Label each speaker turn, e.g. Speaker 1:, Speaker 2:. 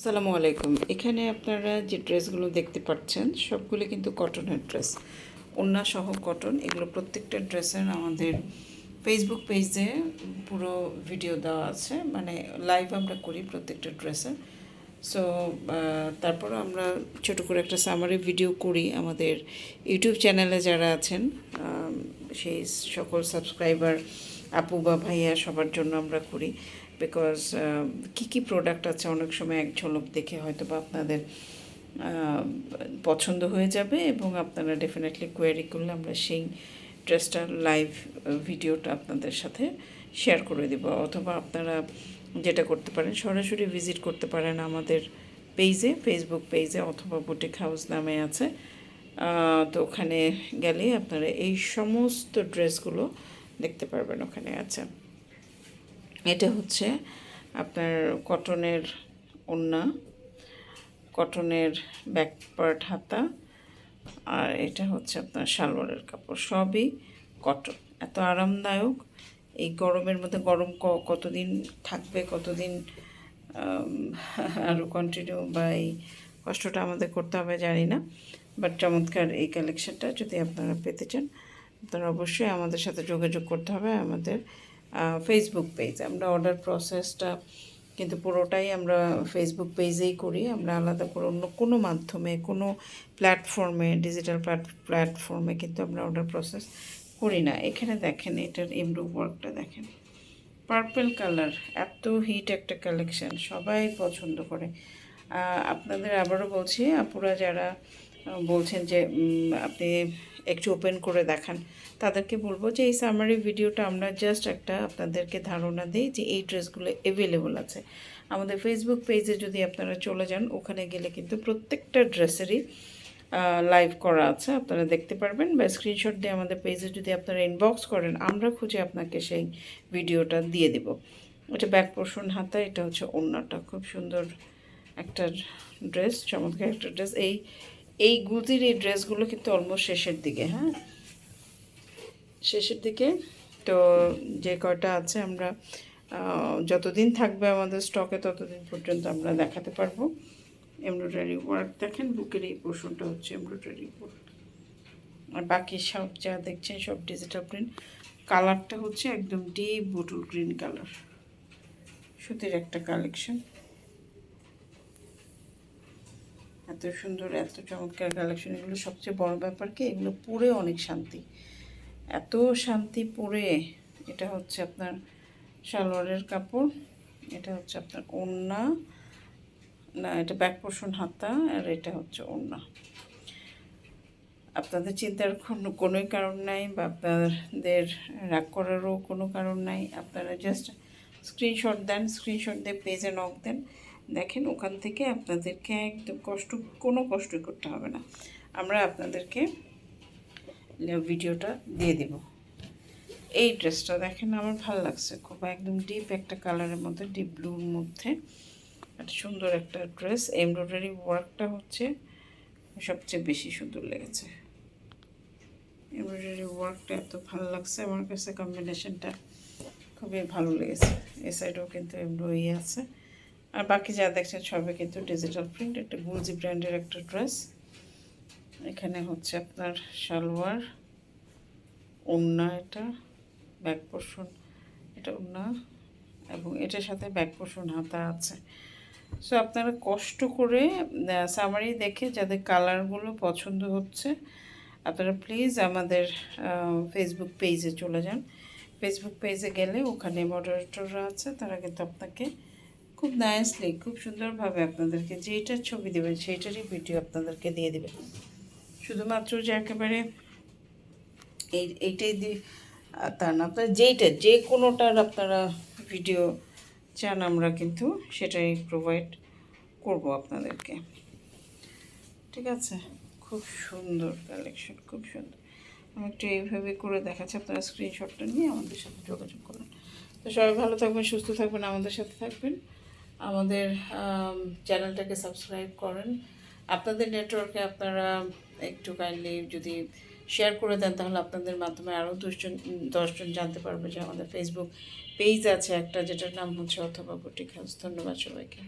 Speaker 1: আসসালামু আলাইকুম। এখানে আপনারা যে ড্রেসগুলো দেখতে পাচ্ছেন, সবগুলো কিন্তু কটনের ড্রেস। ওন্না সহ কটন, এগুলো প্রত্যেকটা ড্রেসের আমাদের ফেসবুক পেজে পুরো ভিডিও দেওয়া আছে। মানে লাইভ আমরা করি প্রত্যেকটা ড্রেসের সো তারপর আমরা ছোট করে একটা সামারি ভিডিও করি আমাদের ইউটিউব চ্যানেলে যারা আছেন সেই সকল সাবস্ক্রাইবার আপু বা ভাইয়া সবার জন্য আমরা করি। বিকজ কী কী প্রোডাক্ট আছে? অনেক সময় এক ঝলক দেখে হয়তো বা আপনাদের পছন্দ হয়ে যাবে এবং আপনারা ডেফিনেটলি কোয়ারি করলে আমরা সেই ড্রেসটার লাইভ ভিডিওটা আপনাদের সাথে শেয়ার করে দেব। অথবা আপনারা যেটা করতে পারেন, সরাসরি ভিজিট করতে পারেন আমাদের পেজে ফেসবুক পেজে অথবা বুটিক হাউস নামে আছে। তো ওখানে গেলে আপনারা এই সমস্ত ড্রেসগুলো দেখতে পারবেন ওখানে আছে। এটা হচ্ছে আপনার কটনের ওড়না, কটনের ব্যাক পার্ট হাতা, আর এটা হচ্ছে আপনার সালোয়ারের কাপড়। সবই কটন এত আরামদায়ক। এই গরমের মধ্যে গরম ক- কতদিন থাকবে, কতদিন আরও কন্টিনিউ বা এই কষ্টটা আমাদের করতে হবে জানি না। বাট চমৎকার এই কালেকশনটা যদি আপনারা পেতে চান, আপনারা অবশ্যই আমাদের সাথে যোগাযোগ করতে হবে। আমাদের ফেসবুক পেজ আমরা অর্ডার প্রসেসটা কিন্তু পুরোটাই আমরা ফেসবুক পেজেই করি। আমরা আলাদা করে অন্য কোনো মাধ্যমে, কোনো প্ল্যাটফর্মে ডিজিটাল প্ল্যাটফর্মে কিন্তু আমরা অর্ডার প্রসেস করি না। এখানে দেখেন, এটার এমব্রো ওয়ার্কটা দেখেন। পার্পল কালার এত হিট একটা কালেকশান সবাই পছন্দ করে। আপনাদের আবারও বলছি, আপুরা যারা বলছেন যে আপনি একটু ওপেন করে দেখান। তাদেরকে বলব যে, এই সামারি ভিডিওটা আমরা জাস্ট একটা আপনাদেরকে ধারণা দিই যে, এই ড্রেসগুলো অ্যাভেলেবল আছে। আমাদের ফেসবুক পেজে যদি আপনারা চলে যান, ওখানে গেলে কিন্তু প্রত্যেকটা ড্রেসেরই লাইভ করা আছে। আপনারা দেখতে পারবেন বা স্ক্রিনশট দিয়ে আমাদের পেজে যদি আপনারা ইনবক্স করেন, আমরা খুঁজে আপনাকে সেই ভিডিওটা দিয়ে দেব। এটা ব্যাক পোর্শন হাতা, এটা হচ্ছে অন্যটা খুব সুন্দর একটা ড্রেস, চমৎকার একটা ড্রেস। এই এই গুজির এই ড্রেসগুলো কিন্তু অলমোস্ট শেষের দিকে হ্যাঁ? শেষের দিকে তো যে কয়টা আছে আমরা যতদিন থাকবে আমাদের স্টকে ততদিন পর্যন্ত আমরা দেখাতে পারব। এমব্রয়ডারি ওয়ার্ক দেখেন, বুকের এই পোর্শনটা হচ্ছে এমব্রয়ডারি ওয়ার্ক আর বাকি সব যা দেখছেন, সব ডিজিটাল প্রিন্ট কালারটা হচ্ছে একদম ডিপ বুটুল গ্রিন কালার সুতির একটা কালেকশন এত সুন্দর, এত চমৎকার কালেকশন এগুলো সবচেয়ে বড় ব্যাপার কি, এগুলো পরে অনেক শান্তি। এত শান্তি পরে এটা হচ্ছে আপনার সালোয়ারের কাপড়, এটা হচ্ছে আপনার ওড়না, না, এটা ব্যাক পোর্শন হাতা, আর এটা হচ্ছে ওড়না। আপনাদের চিন্তার কোনো, কোনোই কারণ নাই বা আপনাদের রাগ করারও কোনো কারণ নাই, আপনারা জাস্ট স্ক্রিনশট দেন স্ক্রিনশট দিয়ে পেজে নক দেন। দেখেন ওখান থেকে আপনাদেরকে একদম কষ্ট, কোনো কষ্টই করতে হবে না। আমরা আপনাদেরকে ভিডিওটা দিয়ে দেব। এই ড্রেসটা দেখেন আমার ভালো লাগছে খুব, একদম ডিপ একটা কালারের মধ্যে ডিপ ব্লুর মধ্যে। একটা সুন্দর একটা ড্রেস এমব্রয়ডারি ওয়ার্কটা হচ্ছে সবচেয়ে বেশি সুন্দর লেগেছে। এমব্রয়ডারি ওয়ার্কটা এত ভালো লাগছে, আমার কাছে কম্বিনেশনটা খুবই ভালো লেগেছে। এ সাইডেও কিন্তু এমব্রয়ডারি আছে। আর বাকি যা দেখছেন সবই কিন্তু ডিজিটাল প্রিন্ট একটা গুলজি ব্র্যান্ডের একটা ড্রেস এখানে হচ্ছে আপনার সালোয়ার, ওড়না এটা ব্যাক পোর্শন এটা ওড়না এবং এটার সাথে ব্যাক পোর্শন হাতা আছে। সো আপনারা কষ্ট করে সামারি দেখে যাদের কালারগুলো পছন্দ হচ্ছে, আপনারা প্লিজ আমাদের ফেসবুক পেজে চলে যান। ফেসবুক পেজে গেলে ওখানে মডারেটররা আছে, তারা কিন্তু আপনাকে খুব নাইসলি খুব সুন্দরভাবে আপনাদেরকে যেইটার ছবি দেবেন, সেইটারই ভিডিও আপনাদেরকে দিয়ে দেবে শুধুমাত্র যে একেবারে এই, এইটাই দিয়ে তার না, আপনার যেইটা, যে কোনোটার আপনারা ভিডিও চান, আমরা কিন্তু সেটাই প্রোভাইড করব আপনাদেরকে। ঠিক আছে? খুব সুন্দর কালেকশন খুব সুন্দর। আমি একটু এইভাবে করে দেখাচ্ছি, আপনারা স্ক্রিনশটটা নিয়ে আমাদের সাথে যোগাযোগ করুন। তো সবাই ভালো থাকবেন, সুস্থ থাকবেন, আমাদের সাথে থাকবেন। আমাদের চ্যানেলটাকে সাবস্ক্রাইব করেন। আপনাদের নেটওয়ার্কে আপনারা একটু কাইন্ডলি যদি শেয়ার করে দেন, তাহলে আপনাদের মাধ্যমে আরও দশজন দশজন জানতে পারবে যে আমাদের ফেসবুক পেজ আছে একটা, যেটার নাম হচ্ছে অথবা বুটিক হাউস। ধন্যবাদ সবাইকে।